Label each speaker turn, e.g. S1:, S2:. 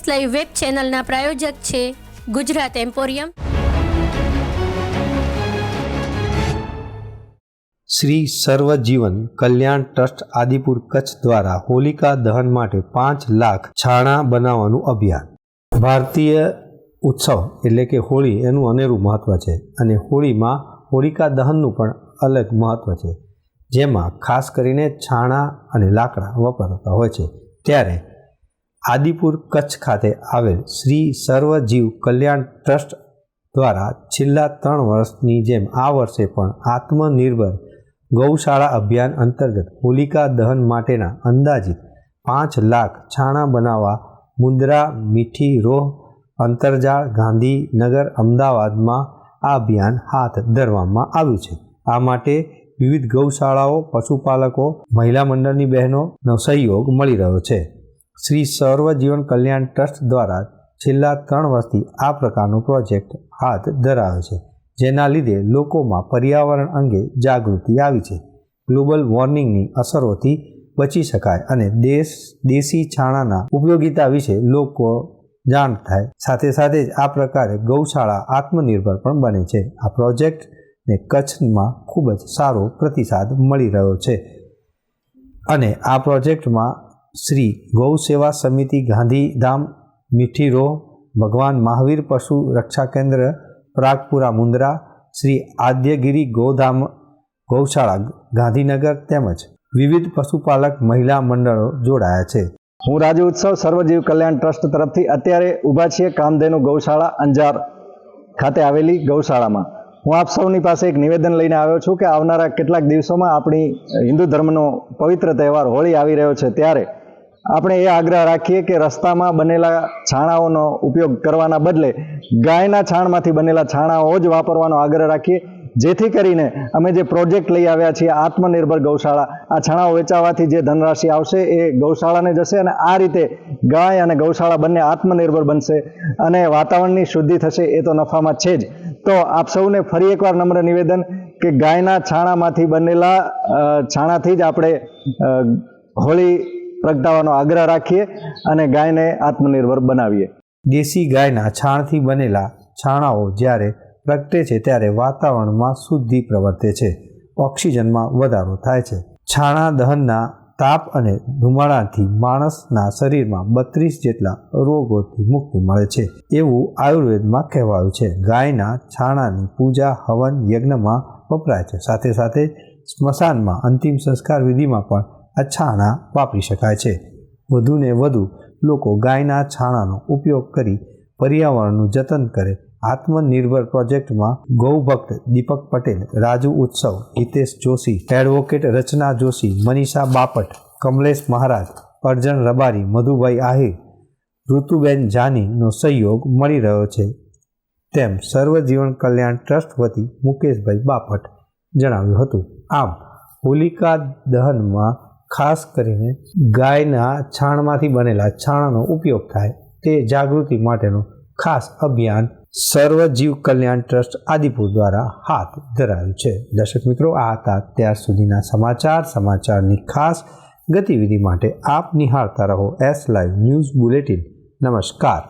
S1: S live web ચેનલના પ્રાયોજક છે ગુજરાત એમ્પોરિયમ.
S2: શ્રી સર્વજીવન કલ્યાણ ટ્રસ્ટ આદિપુર કચ્છ દ્વારા હોલિકા દહન માટે પાંચ લાખ છાણા બનાવવાનું અભિયાન. ભારતીય ઉત્સવ એટલે કે હોળી એનું અનેરું મહત્ત્વ છે અને હોળીમાં હોલિકા દહનનું પણ અલગ મહત્ત્વ છે. જેમાં ખાસ કરીને છાણા અને લાકડા વપરાતા હોય છે. ત્યારે આદિપુર કચ્છ ખાતે આવેલ શ્રી સર્વજીવ કલ્યાણ ટ્રસ્ટ દ્વારા છેલ્લા ત્રણ વર્ષની જેમ આ વર્ષે પણ આત્મનિર્ભર ગૌશાળા અભિયાન અંતર્ગત હોલિકા દહન માટેના અંદાજિત પાંચ લાખ છાણા બનાવવા મુંદ્રા મીઠી રોહ, અંતરજાળ, ગાંધીનગર, અમદાવાદમાં આ અભિયાન હાથ ધરવામાં આવ્યું છે. આ માટે વિવિધ ગૌશાળાઓ, પશુપાલકો, મહિલા મંડળની બહેનોનો સહયોગ મળી રહ્યો છે. શ્રી સર્વ જીવન કલ્યાણ ટ્રસ્ટ દ્વારા છેલ્લા ત્રણ વર્ષથી આ પ્રકારનો પ્રોજેક્ટ હાથ ધરાયો છે, જેના લીધે લોકોમાં પર્યાવરણ અંગે જાગૃતિ આવી છે. ગ્લોબલ વોર્મિંગની અસરોથી બચી શકાય અને દેશ, દેશી છાણાના ઉપયોગિતા વિશે લોકો જાણ થાય. સાથે સાથે જ આ પ્રકારે ગૌશાળા આત્મનિર્ભર પણ બને છે. આ પ્રોજેક્ટને કચ્છમાં ખૂબ જ સારો પ્રતિસાદ મળી રહ્યો છે. અને આ પ્રોજેક્ટમાં શ્રી ગૌ સેવા સમિતિ ગાંધીધામ મીઠી રોહ ભગવાન મહાવીર પશુ રક્ષા કેન્દ્ર, પ્રાગપુરા મુન્દ્રા શ્રી આદ્યગીરી ગોધામ ગૌશાળા, ગાંધીનગર તેમજ વિવિધ પશુપાલક મહિલા મંડળો જોડાયા છે.
S3: હું રાજ્ય ઉત્સવ સર્વજીવ કલ્યાણ ટ્રસ્ટ તરફથી અત્યારે ઊભા છીએ કામધેનુ ગૌશાળા અંજાર ખાતે આવેલી ગૌશાળામાં. હું આપ સૌની પાસે એક નિવેદન લઈને આવ્યો છું કે આવનારા કેટલાક દિવસોમાં આપણી હિન્દુ ધર્મનો પવિત્ર તહેવાર હોળી આવી રહ્યો છે ત્યારે આપણે એ આગ્રહ રાખીએ કે રસ્તામાં બનેલા છાણાઓનો ઉપયોગ કરવાના બદલે ગાયના છાણમાંથી બનેલા છાણાઓ જ વાપરવાનો આગ્રહ રાખીએ. જેથી કરીને અમે જે પ્રોજેક્ટ લઈ આવ્યા છીએ, આત્મનિર્ભર ગૌશાળા, આ છાણાઓ વેચાવાથી જે ધનરાશિ આવશે એ ગૌશાળાને જશે અને આ રીતે ગાય અને ગૌશાળા બંને આત્મનિર્ભર બનશે અને વાતાવરણની શુદ્ધિ થશે એ તો નફામાં છે જ. તો આપ સૌને ફરી એકવાર નમ્ર નિવેદન કે ગાયના છાણામાંથી બનેલા છાણાથી જ આપણે હોળી પ્રગટાવવાનો આગ્રહ રાખીએ અને ગાયને આત્મનિર્ભર બનાવીએ.
S2: દેશી ગાયના છાણથી બનેલા છાણાઓ જ્યારે પ્રગટે છે, ત્યારે વાતાવરણમાં શુદ્ધિ પ્રવર્તે છે. ઓક્સિજનમાં વધારો થાય છે. છાણા દહનના તાપ અને ધુમાડાથી માણસના શરીરમાં બત્રીસ જેટલા રોગોથી મુક્તિ મળે છે. એવું આયુર્વેદમાં કહેવાયું છે. ગાયના છાણાની પૂજા, હવન, યજ્ઞમાં વપરાય છે. સાથે સાથે સ્મશાનમાં અંતિમ સંસ્કાર વિધિમાં પણ આ છાણા વાપરી શકાય છે. વધુને વધુ લોકો ગાયના છાણાનો ઉપયોગ કરી પર્યાવરણનું જતન કરે. આત્મનિર્ભર પ્રોજેક્ટમાં ગૌભક્ત દીપક પટેલ, રાજુ ઉત્સવ, હિતેશ જોશી, એડવોકેટ રચના જોશી, મનીષા બાપટ, કમલેશ મહારાજ અર્જન રબારી, મધુભાઈ આહિર, ઋતુબેન જાનીનો સહયોગ મળી રહ્યો છે. તેમ સર્વજીવન કલ્યાણ ટ્રસ્ટ વતી મુકેશભાઈ બાપટ જણાવ્યું હતું. આમ, હોલિકા દહનમાં ખાસ કરીને ગાયના છાણમાંથી બનેલા છાણાનો ઉપયોગ થાય તે જાગૃતિ માટેનું ખાસ અભિયાન સર્વજીવ કલ્યાણ ટ્રસ્ટ આદિપુર દ્વારા હાથ ધરાયું છે. દર્શક મિત્રો, આ હતા ત્યાર સુધીના સમાચાર. સમાચારની ખાસ ગતિવિધિ માટે આપ નિહાળતા રહો એસ લાઈવ ન્યૂઝ બુલેટિન નમસ્કાર.